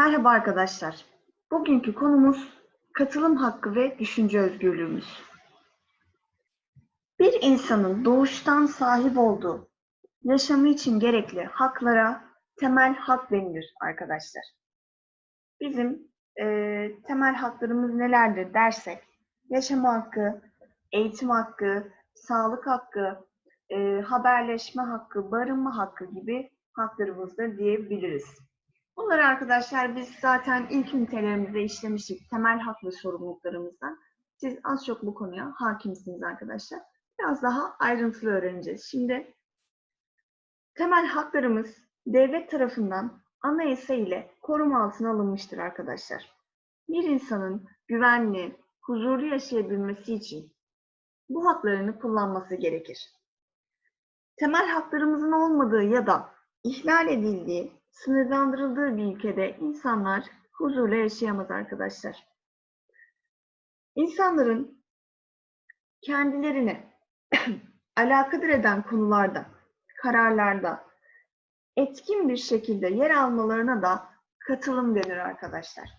Merhaba arkadaşlar. Bugünkü konumuz katılım hakkı ve düşünce özgürlüğümüz. Bir insanın doğuştan sahip olduğu yaşamı için gerekli haklara temel hak denilir arkadaşlar. Bizim e, temel haklarımız nelerdir dersek, yaşama hakkı, eğitim hakkı, sağlık hakkı, e, haberleşme hakkı, barınma hakkı gibi haklarımızdır diyebiliriz. Bunları arkadaşlar biz zaten ilk ünitelerimizde işlemiştik temel hak ve sorumluluklarımızdan. Siz az çok bu konuya hakimsiniz arkadaşlar. Biraz daha ayrıntılı öğreneceğiz. Şimdi temel haklarımız devlet tarafından anayasa ile koruma altına alınmıştır arkadaşlar. Bir insanın güvenli, huzurlu yaşayabilmesi için bu haklarını kullanması gerekir. Temel haklarımızın olmadığı ya da ihlal edildiği sınırlandırıldığı bir ülkede insanlar huzurla yaşayamaz arkadaşlar. İnsanların kendilerine alakadar eden konularda, kararlarda etkin bir şekilde yer almalarına da katılım denir arkadaşlar.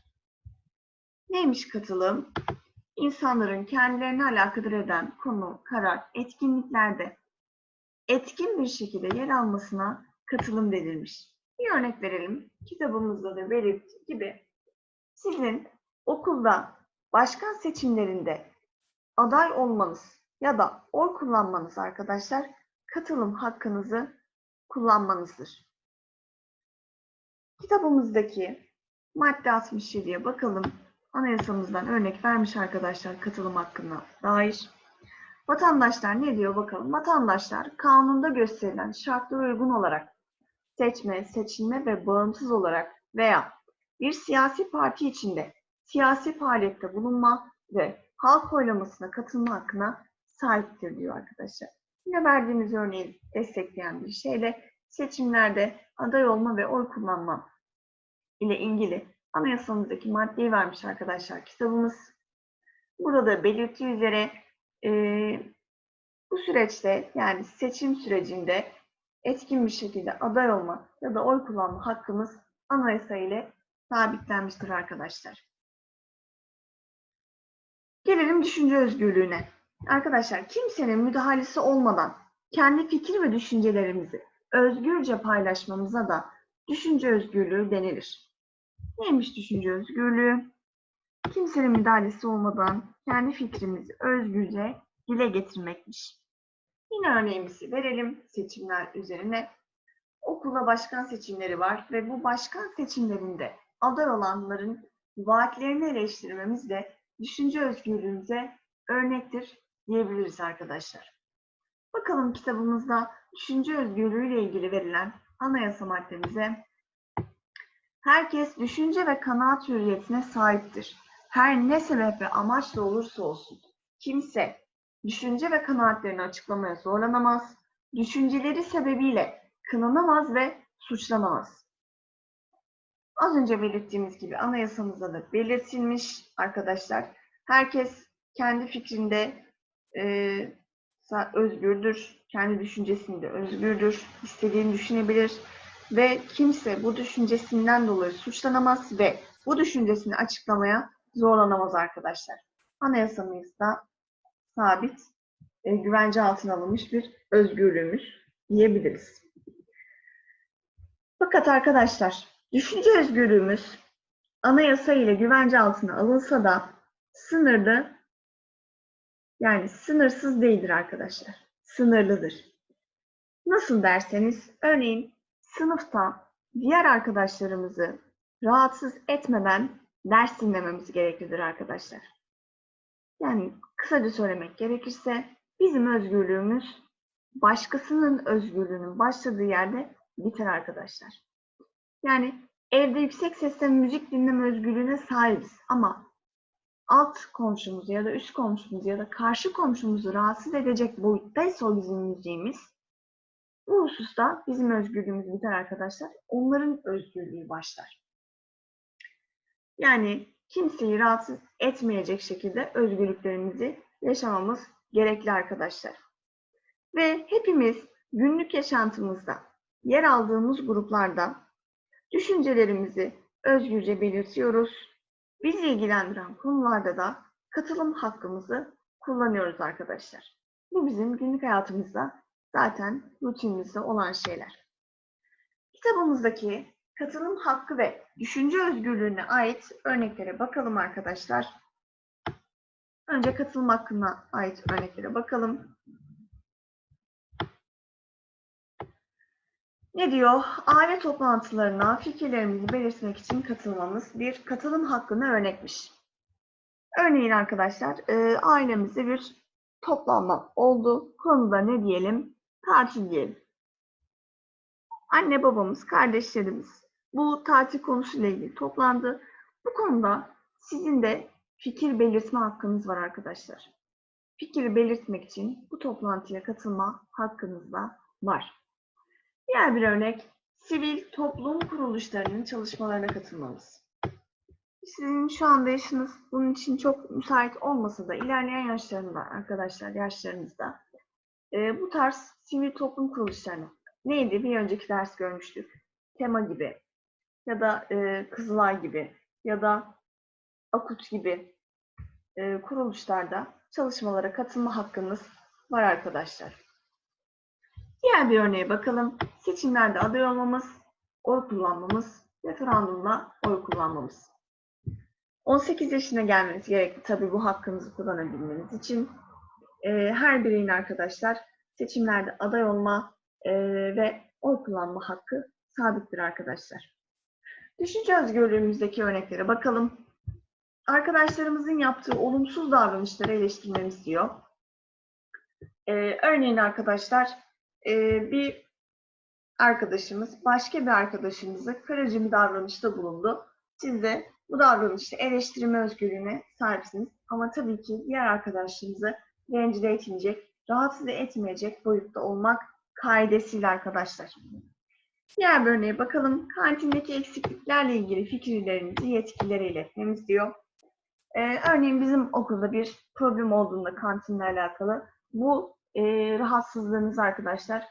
Neymiş katılım? İnsanların kendilerine alakadar eden konu, karar, etkinliklerde etkin bir şekilde yer almasına katılım denilmiş. Bir örnek verelim. Kitabımızda da belirttiği gibi sizin okulda başkan seçimlerinde aday olmanız ya da oy kullanmanız arkadaşlar katılım hakkınızı kullanmanızdır. Kitabımızdaki madde 67'ye bakalım. Anayasamızdan örnek vermiş arkadaşlar katılım hakkına dair. Vatandaşlar ne diyor bakalım. Vatandaşlar kanunda gösterilen şartlara uygun olarak seçme, seçilme ve bağımsız olarak veya bir siyasi parti içinde siyasi faaliyette bulunma ve halk oylamasına katılma hakkına sahiptir diyor arkadaşlar. Yine verdiğimiz örneği destekleyen bir şeyle seçimlerde aday olma ve oy kullanma ile ilgili anayasamızdaki maddeyi vermiş arkadaşlar kitabımız. Burada belirttiği üzere e, bu süreçte yani seçim sürecinde etkin bir şekilde aday olma ya da oy kullanma hakkımız anayasa ile sabitlenmiştir arkadaşlar. Gelelim düşünce özgürlüğüne. Arkadaşlar kimsenin müdahalesi olmadan kendi fikir ve düşüncelerimizi özgürce paylaşmamıza da düşünce özgürlüğü denilir. Neymiş düşünce özgürlüğü? Kimsenin müdahalesi olmadan kendi fikrimizi özgürce dile getirmekmiş. Yine örneğimizi verelim seçimler üzerine. Okula başkan seçimleri var ve bu başkan seçimlerinde aday olanların vaatlerini eleştirmemiz de düşünce özgürlüğümüze örnektir diyebiliriz arkadaşlar. Bakalım kitabımızda düşünce özgürlüğü ile ilgili verilen anayasa maddemize. Herkes düşünce ve kanaat hürriyetine sahiptir. Her ne sebep ve amaçla olursa olsun kimse düşünce ve kanaatlerini açıklamaya zorlanamaz, düşünceleri sebebiyle kınanamaz ve suçlanamaz. Az önce belirttiğimiz gibi anayasamızda da belirtilmiş arkadaşlar. Herkes kendi fikrinde e, özgürdür, kendi düşüncesinde özgürdür, istediğini düşünebilir ve kimse bu düşüncesinden dolayı suçlanamaz ve bu düşüncesini açıklamaya zorlanamaz arkadaşlar. Anayasamızda sabit, e, güvence altına alınmış bir özgürlüğümüz diyebiliriz. Fakat arkadaşlar, düşünce özgürlüğümüz anayasa ile güvence altına alınsa da sınırlı, yani sınırsız değildir arkadaşlar. Sınırlıdır. Nasıl derseniz, örneğin sınıfta diğer arkadaşlarımızı rahatsız etmeden ders dinlememiz gereklidir arkadaşlar. Yani kısaca söylemek gerekirse bizim özgürlüğümüz başkasının özgürlüğünün başladığı yerde biter arkadaşlar. Yani evde yüksek sesle müzik dinleme özgürlüğüne sahibiz ama alt komşumuzu ya da üst komşumuzu ya da karşı komşumuzu rahatsız edecek boyuttaysa o bizim müziğimiz bu hususta bizim özgürlüğümüz biter arkadaşlar. Onların özgürlüğü başlar. Yani kimseyi rahatsız etmeyecek şekilde özgürlüklerimizi yaşamamız gerekli arkadaşlar. Ve hepimiz günlük yaşantımızda yer aldığımız gruplarda düşüncelerimizi özgürce belirtiyoruz. Bizi ilgilendiren konularda da katılım hakkımızı kullanıyoruz arkadaşlar. Bu bizim günlük hayatımızda zaten rutinimizde olan şeyler. Kitabımızdaki katılım hakkı ve düşünce özgürlüğüne ait örneklere bakalım arkadaşlar. Önce katılım hakkına ait örneklere bakalım. Ne diyor? Aile toplantılarına fikirlerimizi belirtmek için katılmamız bir katılım hakkına örnekmiş. Örneğin arkadaşlar, e, ailemizde bir toplanma oldu. Konuda ne diyelim? Tatil diyelim. Anne babamız, kardeşlerimiz bu tatil konusuyla ilgili toplandı. Bu konuda sizin de fikir belirtme hakkınız var arkadaşlar. Fikir belirtmek için bu toplantıya katılma hakkınız da var. Diğer bir örnek, sivil toplum kuruluşlarının çalışmalarına katılmamız. Sizin şu anda yaşınız bunun için çok müsait olmasa da ilerleyen yaşlarında arkadaşlar, yaşlarınızda e, bu tarz sivil toplum kuruluşlarına neydi? Bir önceki ders görmüştük. Tema gibi ya da e, Kızılay gibi ya da Akut gibi e, kuruluşlarda çalışmalara katılma hakkınız var arkadaşlar. Diğer bir örneğe bakalım. Seçimlerde aday olmamız, oy kullanmamız, referandumla oy kullanmamız. 18 yaşına gelmeniz gerekli tabii bu hakkınızı kullanabilmeniz için. E, her bireyin arkadaşlar seçimlerde aday olma e, ve oy kullanma hakkı sabittir arkadaşlar. Düşünce özgürlüğümüzdeki örneklere bakalım. Arkadaşlarımızın yaptığı olumsuz davranışları eleştirmemiz diyor. E, örneğin arkadaşlar e, bir arkadaşımız başka bir arkadaşımızı kırıcı bir davranışta bulundu. Siz de bu davranışta eleştirme özgürlüğüne sahipsiniz. Ama tabii ki diğer arkadaşlarınızı rencide etmeyecek, rahatsız etmeyecek boyutta olmak kaidesiyle arkadaşlar. Diğer bir örneğe bakalım. Kantindeki eksikliklerle ilgili fikirlerinizi yetkililere iletmemiz diyor. Ee, örneğin bizim okulda bir problem olduğunda kantinle alakalı bu e, rahatsızlığınız arkadaşlar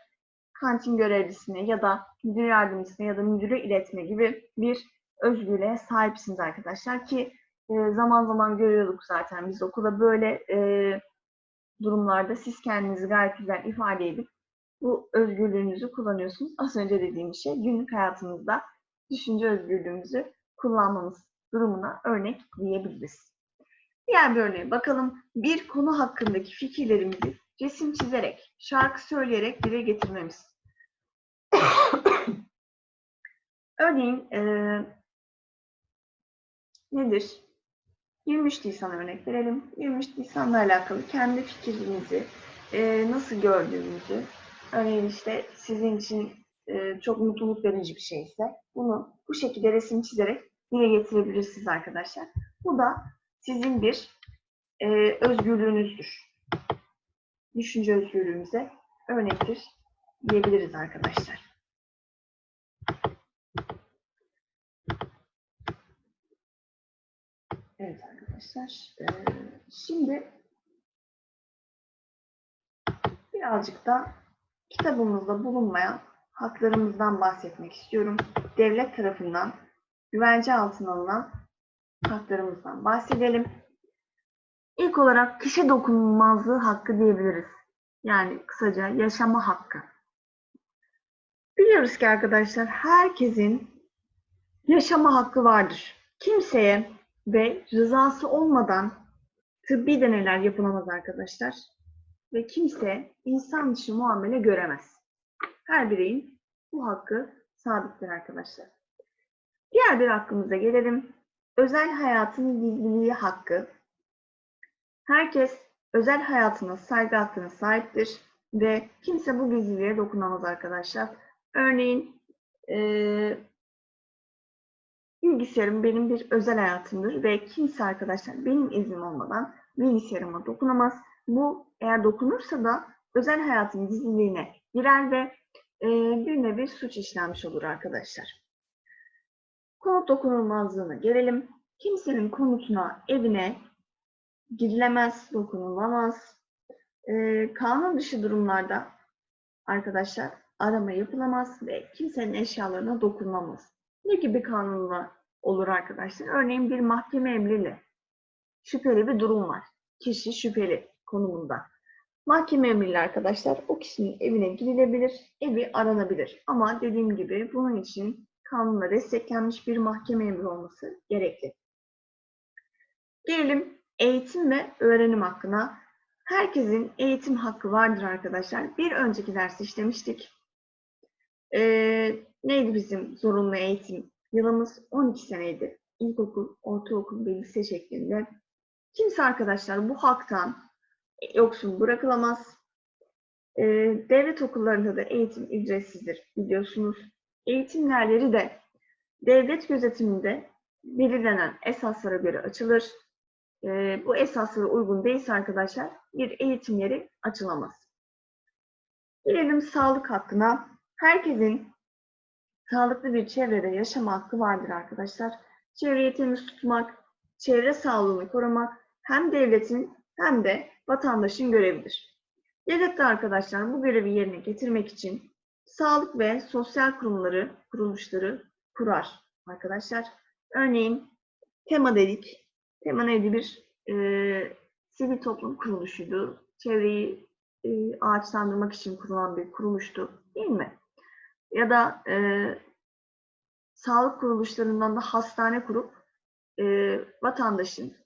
kantin görevlisine ya da müdür yardımcısına ya da müdüre iletme gibi bir özgürlüğe sahipsiniz arkadaşlar ki e, zaman zaman görüyorduk zaten biz okulda böyle e, durumlarda siz kendinizi gayet güzel ifade edip bu özgürlüğünüzü kullanıyorsunuz. Az önce dediğim şey günlük hayatımızda düşünce özgürlüğümüzü kullanmamız durumuna örnek diyebiliriz. Diğer bir örneğe bakalım. Bir konu hakkındaki fikirlerimizi resim çizerek, şarkı söyleyerek dile getirmemiz. Örneğin e, nedir? 23 Nisan örnek verelim. 23 Nisan'la alakalı kendi fikrinizi e, nasıl gördüğünüzü, örneğin işte sizin için e, çok mutluluk verici bir şeyse bunu bu şekilde resim çizerek dile getirebilirsiniz arkadaşlar. Bu da sizin bir e, özgürlüğünüzdür. Düşünce özgürlüğümüze örnektir diyebiliriz arkadaşlar. Evet arkadaşlar. E, şimdi birazcık da kitabımızda bulunmayan haklarımızdan bahsetmek istiyorum. Devlet tarafından güvence altına alınan haklarımızdan bahsedelim. İlk olarak kişi dokunulmazlığı hakkı diyebiliriz. Yani kısaca yaşama hakkı. Biliyoruz ki arkadaşlar herkesin yaşama hakkı vardır. Kimseye ve rızası olmadan tıbbi deneyler yapılamaz arkadaşlar. Ve kimse insan dışı muamele göremez. Her bireyin bu hakkı sabittir arkadaşlar. Diğer bir hakkımıza gelelim. Özel hayatın gizliliği hakkı. Herkes özel hayatına saygı hakkına sahiptir ve kimse bu gizliliğe dokunamaz arkadaşlar. Örneğin e, bilgisayarım benim bir özel hayatımdır ve kimse arkadaşlar benim iznim olmadan bilgisayarıma dokunamaz. Bu eğer dokunursa da özel hayatın gizliliğine girer ve e, bir nevi suç işlenmiş olur arkadaşlar. Konut dokunulmazlığına gelelim. Kimsenin konutuna, evine girilemez, dokunulamaz. Ee, kanun dışı durumlarda arkadaşlar arama yapılamaz ve kimsenin eşyalarına dokunulamaz. Ne gibi kanunla olur arkadaşlar. Örneğin bir mahkeme emriyle şüpheli bir durum var. Kişi şüpheli konumunda. Mahkeme emriyle arkadaşlar o kişinin evine girilebilir, evi aranabilir. Ama dediğim gibi bunun için kanunla desteklenmiş bir mahkeme emri olması gerekli. Gelelim eğitim ve öğrenim hakkına. Herkesin eğitim hakkı vardır arkadaşlar. Bir önceki ders işlemiştik. Ee, neydi bizim zorunlu eğitim? Yılımız 12 seneydi. İlkokul, ortaokul ve lise şeklinde. Kimse arkadaşlar bu haktan yoksun bırakılamaz. Ee, devlet okullarında da eğitim ücretsizdir biliyorsunuz. Eğitim yerleri de devlet gözetiminde belirlenen esaslara göre açılır. Ee, bu esaslara uygun değilse arkadaşlar bir eğitim yeri açılamaz. Gelelim sağlık hakkına. Herkesin sağlıklı bir çevrede yaşama hakkı vardır arkadaşlar. Çevreyi temiz tutmak, çevre sağlığını korumak hem devletin hem de vatandaşın görevidir. De arkadaşlar bu görevi yerine getirmek için sağlık ve sosyal kurumları, kuruluşları kurar arkadaşlar. Örneğin TEMA dedik. TEMA neydi? Bir e, sivil toplum kuruluşuydu. Çevreyi e, ağaçlandırmak için kurulan bir kuruluştu değil mi? Ya da e, sağlık kuruluşlarından da hastane kurup e, vatandaşın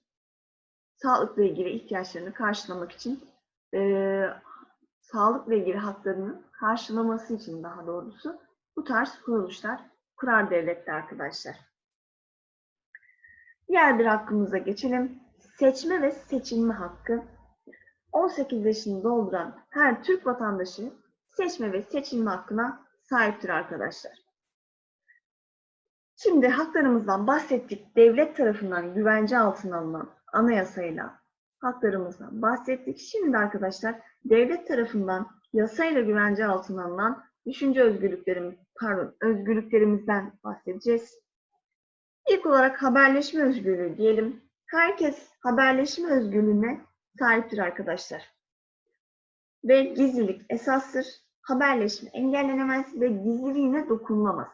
sağlıkla ilgili ihtiyaçlarını karşılamak için e, sağlıkla ilgili haklarını karşılaması için daha doğrusu bu tarz kuruluşlar kurar devlette arkadaşlar. Diğer bir hakkımıza geçelim. Seçme ve seçilme hakkı. 18 yaşını dolduran her Türk vatandaşı seçme ve seçilme hakkına sahiptir arkadaşlar. Şimdi haklarımızdan bahsettik. Devlet tarafından güvence altına alınan anayasayla haklarımızdan bahsettik. Şimdi arkadaşlar devlet tarafından yasayla güvence altına alınan düşünce özgürlüklerim, pardon, özgürlüklerimizden bahsedeceğiz. İlk olarak haberleşme özgürlüğü diyelim. Herkes haberleşme özgürlüğüne sahiptir arkadaşlar. Ve gizlilik esastır. Haberleşme engellenemez ve gizliliğine dokunulamaz.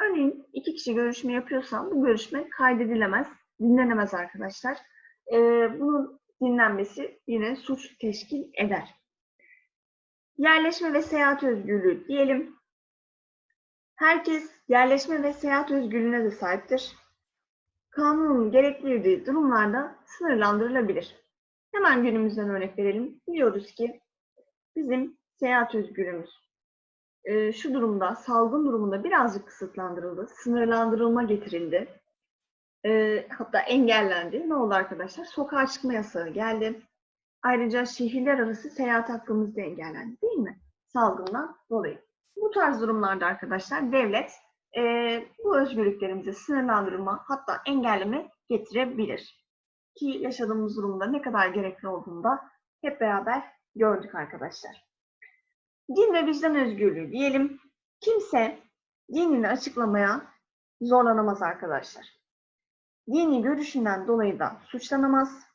Örneğin iki kişi görüşme yapıyorsa bu görüşme kaydedilemez, dinlenemez arkadaşlar. Ee, bunun dinlenmesi yine suç teşkil eder. Yerleşme ve seyahat özgürlüğü diyelim. Herkes yerleşme ve seyahat özgürlüğüne de sahiptir. Kanunun gerektirdiği durumlarda sınırlandırılabilir. Hemen günümüzden örnek verelim. Biliyoruz ki bizim seyahat özgürlüğümüz e, şu durumda, salgın durumunda birazcık kısıtlandırıldı. Sınırlandırılma getirildi. E, hatta engellendi. Ne oldu arkadaşlar? Sokağa çıkma yasağı geldi. Ayrıca şehirler arası seyahat hakkımız da engellendi değil mi? Salgından dolayı. Bu tarz durumlarda arkadaşlar devlet e, bu özgürlüklerimize sınırlandırma hatta engelleme getirebilir. Ki yaşadığımız durumda ne kadar gerekli olduğunu da hep beraber gördük arkadaşlar. Din ve vicdan özgürlüğü diyelim. Kimse dinini açıklamaya zorlanamaz arkadaşlar. Dini görüşünden dolayı da suçlanamaz.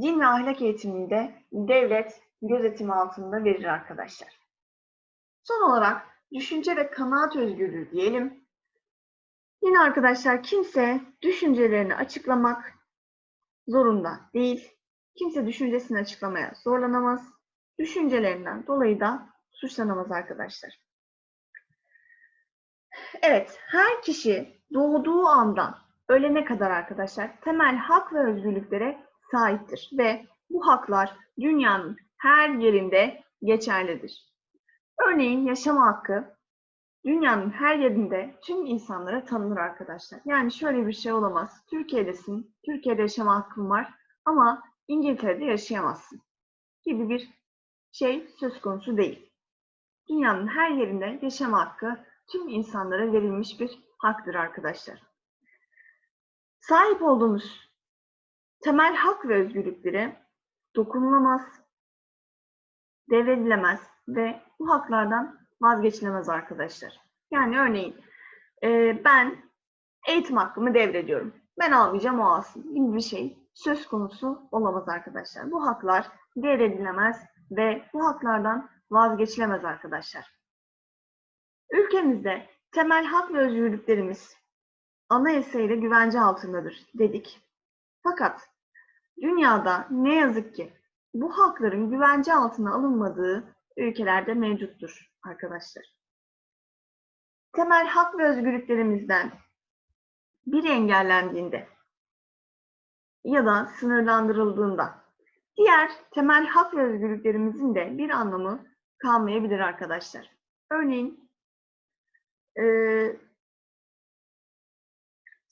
Din ve ahlak eğitiminde devlet gözetimi altında verir arkadaşlar. Son olarak düşünce ve kanaat özgürlüğü diyelim. Yine arkadaşlar kimse düşüncelerini açıklamak zorunda değil. Kimse düşüncesini açıklamaya zorlanamaz. Düşüncelerinden dolayı da suçlanamaz arkadaşlar. Evet, her kişi doğduğu andan ölene kadar arkadaşlar temel hak ve özgürlüklere sahiptir ve bu haklar dünyanın her yerinde geçerlidir. Örneğin yaşama hakkı dünyanın her yerinde tüm insanlara tanınır arkadaşlar. Yani şöyle bir şey olamaz. Türkiye'desin, Türkiye'de yaşama hakkın var ama İngiltere'de yaşayamazsın gibi bir şey söz konusu değil. Dünyanın her yerinde yaşama hakkı tüm insanlara verilmiş bir haktır arkadaşlar. Sahip olduğumuz temel hak ve özgürlükleri dokunulamaz, devredilemez ve bu haklardan vazgeçilemez arkadaşlar. Yani örneğin e, ben eğitim hakkımı devrediyorum. Ben almayacağım o alsın gibi bir şey söz konusu olamaz arkadaşlar. Bu haklar devredilemez ve bu haklardan vazgeçilemez arkadaşlar. Ülkemizde temel hak ve özgürlüklerimiz anayasa ile güvence altındadır dedik. Fakat dünyada ne yazık ki bu hakların güvence altına alınmadığı ülkelerde mevcuttur arkadaşlar. Temel hak ve özgürlüklerimizden biri engellendiğinde ya da sınırlandırıldığında diğer temel hak ve özgürlüklerimizin de bir anlamı kalmayabilir arkadaşlar. Örneğin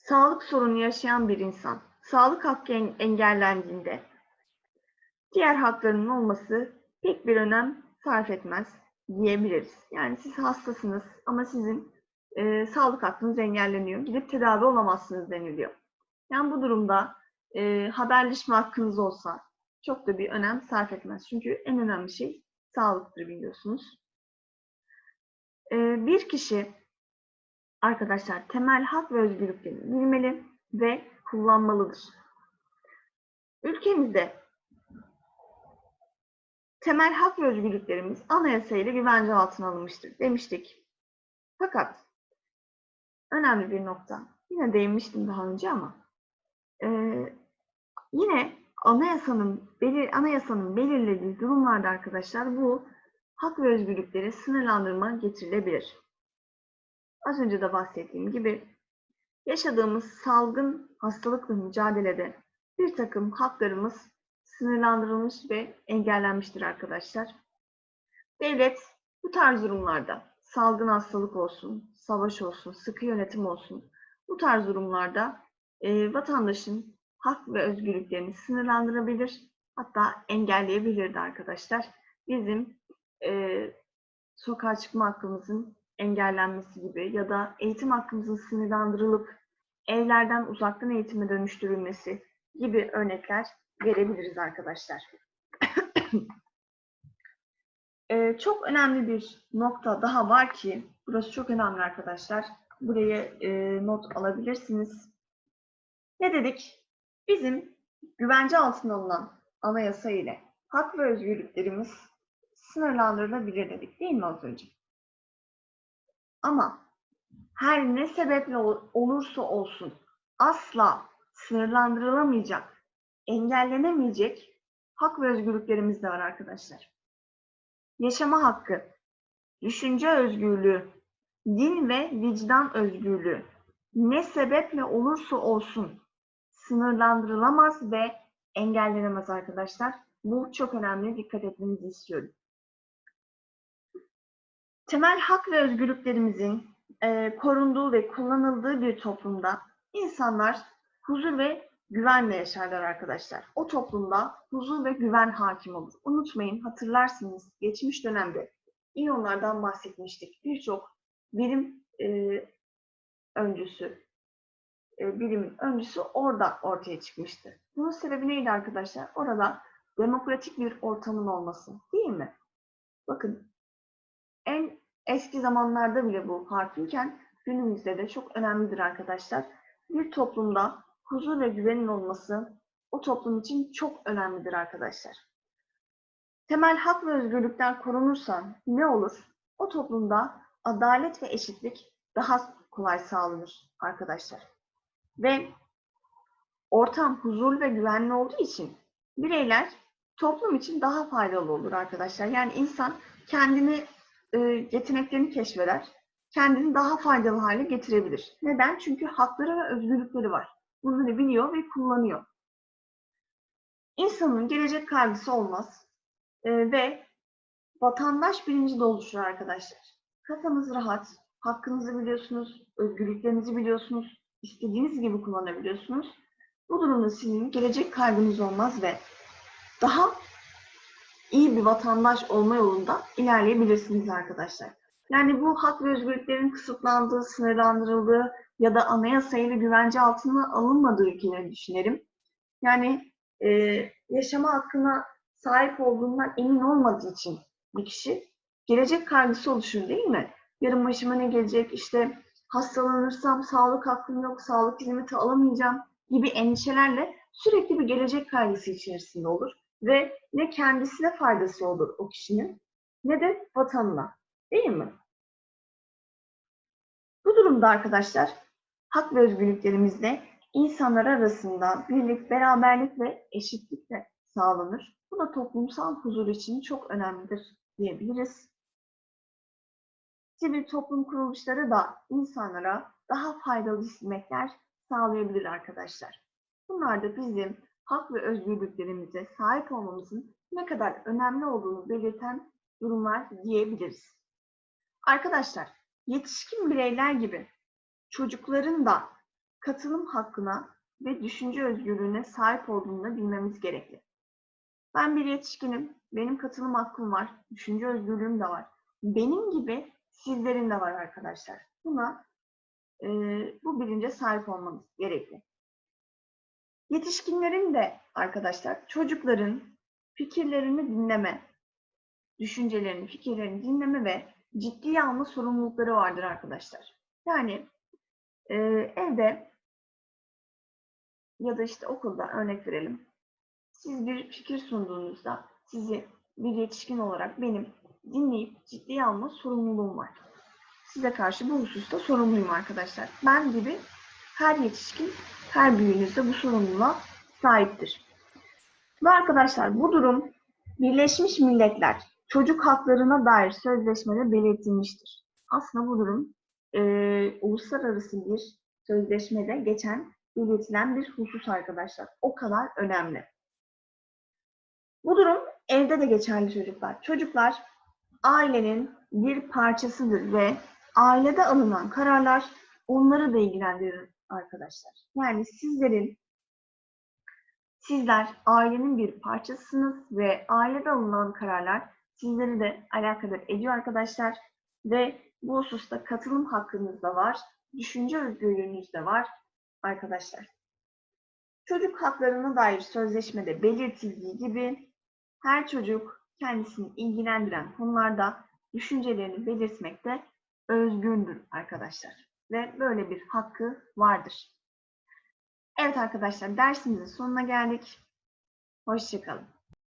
sağlık sorunu yaşayan bir insan sağlık hakkı engellendiğinde diğer haklarının olması pek bir önem sarf etmez diyebiliriz. Yani siz hastasınız ama sizin e, sağlık hakkınız engelleniyor. Gidip tedavi olamazsınız deniliyor. Yani bu durumda e, haberleşme hakkınız olsa çok da bir önem sarf etmez. Çünkü en önemli şey sağlıktır biliyorsunuz. E, bir kişi arkadaşlar temel hak ve özgürlüklerini bilmeli ve kullanmalıdır. Ülkemizde temel hak ve özgürlüklerimiz anayasa ile güvence altına alınmıştır demiştik. Fakat önemli bir nokta. Yine değinmiştim daha önce ama e, yine anayasanın belir, anayasanın belirlediği durumlarda arkadaşlar bu hak ve özgürlükleri sınırlandırma getirilebilir. Az önce de bahsettiğim gibi yaşadığımız salgın hastalıkla mücadelede bir takım haklarımız sınırlandırılmış ve engellenmiştir arkadaşlar. Devlet bu tarz durumlarda salgın hastalık olsun, savaş olsun, sıkı yönetim olsun bu tarz durumlarda e, vatandaşın hak ve özgürlüklerini sınırlandırabilir hatta engelleyebilirdi arkadaşlar. Bizim e, sokağa çıkma hakkımızın engellenmesi gibi ya da eğitim hakkımızın sınırlandırılıp evlerden uzaktan eğitime dönüştürülmesi gibi örnekler verebiliriz arkadaşlar. ee, çok önemli bir nokta daha var ki, burası çok önemli arkadaşlar. Buraya e, not alabilirsiniz. Ne dedik? Bizim güvence altına alınan anayasa ile hak ve özgürlüklerimiz sınırlandırılabilir dedik değil mi az önce? Ama her ne sebeple olursa olsun asla sınırlandırılamayacak, engellenemeyecek hak ve özgürlüklerimiz de var arkadaşlar. Yaşama hakkı, düşünce özgürlüğü, din ve vicdan özgürlüğü ne sebeple olursa olsun sınırlandırılamaz ve engellenemez arkadaşlar. Bu çok önemli, dikkat etmenizi istiyorum. Temel hak ve özgürlüklerimizin e, korunduğu ve kullanıldığı bir toplumda insanlar huzur ve güvenle yaşarlar arkadaşlar. O toplumda huzur ve güven hakim olur. Unutmayın, hatırlarsınız geçmiş dönemde İyonlardan bahsetmiştik. Birçok bilim e, öncüsü, e, bilimin öncüsü orada ortaya çıkmıştı. Bunun sebebi neydi arkadaşlar? Orada demokratik bir ortamın olması, değil mi? Bakın, en eski zamanlarda bile bu hakimken günümüzde de çok önemlidir arkadaşlar. Bir toplumda huzur ve güvenin olması o toplum için çok önemlidir arkadaşlar. Temel hak ve özgürlükler korunursa ne olur? O toplumda adalet ve eşitlik daha kolay sağlanır arkadaşlar. Ve ortam huzurlu ve güvenli olduğu için bireyler toplum için daha faydalı olur arkadaşlar. Yani insan kendini e, yeteneklerini keşfeder, kendini daha faydalı hale getirebilir. Neden? Çünkü hakları ve özgürlükleri var. Bunları biliyor ve kullanıyor. İnsanın gelecek kaygısı olmaz e, ve vatandaş bilinci de oluşur arkadaşlar. Kafanız rahat, hakkınızı biliyorsunuz, özgürlüklerinizi biliyorsunuz, istediğiniz gibi kullanabiliyorsunuz. Bu durumda sizin gelecek kaygınız olmaz ve daha iyi bir vatandaş olma yolunda ilerleyebilirsiniz arkadaşlar. Yani bu hak ve özgürlüklerin kısıtlandığı, sınırlandırıldığı ya da anayasayla güvence altına alınmadığı ülkeleri düşünelim. Yani e, yaşama hakkına sahip olduğundan emin olmadığı için bir kişi gelecek kaygısı oluşur değil mi? Yarın başıma ne gelecek, işte hastalanırsam sağlık hakkım yok, sağlık hizmeti alamayacağım gibi endişelerle sürekli bir gelecek kaygısı içerisinde olur ve ne kendisine faydası olur o kişinin ne de vatanına. Değil mi? Bu durumda arkadaşlar hak ve özgürlüklerimizde insanlar arasında birlik, beraberlik ve eşitlik de sağlanır. Bu da toplumsal huzur için çok önemlidir diyebiliriz. Sivil toplum kuruluşları da insanlara daha faydalı hizmetler sağlayabilir arkadaşlar. Bunlar da bizim hak ve özgürlüklerimize sahip olmamızın ne kadar önemli olduğunu belirten durumlar diyebiliriz. Arkadaşlar, yetişkin bireyler gibi çocukların da katılım hakkına ve düşünce özgürlüğüne sahip olduğunu bilmemiz gerekli. Ben bir yetişkinim, benim katılım hakkım var, düşünce özgürlüğüm de var. Benim gibi sizlerin de var arkadaşlar. Buna e, bu bilince sahip olmamız gerekli. Yetişkinlerin de arkadaşlar çocukların fikirlerini dinleme, düşüncelerini, fikirlerini dinleme ve ciddiye alma sorumlulukları vardır arkadaşlar. Yani e, evde ya da işte okulda örnek verelim. Siz bir fikir sunduğunuzda sizi bir yetişkin olarak benim dinleyip ciddiye alma sorumluluğum var. Size karşı bu hususta sorumluyum arkadaşlar. Ben gibi her yetişkin, her büyüğünüzde bu sorumluluğa sahiptir. Ve arkadaşlar bu durum Birleşmiş Milletler Çocuk Haklarına dair sözleşmede belirtilmiştir. Aslında bu durum e, uluslararası bir sözleşmede geçen, belirtilen bir husus arkadaşlar. O kadar önemli. Bu durum evde de geçerli çocuklar. Çocuklar ailenin bir parçasıdır ve ailede alınan kararlar onları da ilgilendirir arkadaşlar. Yani sizlerin sizler ailenin bir parçasısınız ve ailede alınan kararlar sizleri de alakadar ediyor arkadaşlar ve bu hususta katılım hakkınız da var, düşünce özgürlüğünüz de var arkadaşlar. Çocuk haklarına dair sözleşmede belirtildiği gibi her çocuk kendisini ilgilendiren konularda düşüncelerini belirtmekte özgürdür arkadaşlar. Ve böyle bir hakkı vardır. Evet arkadaşlar dersimizin sonuna geldik. Hoşçakalın.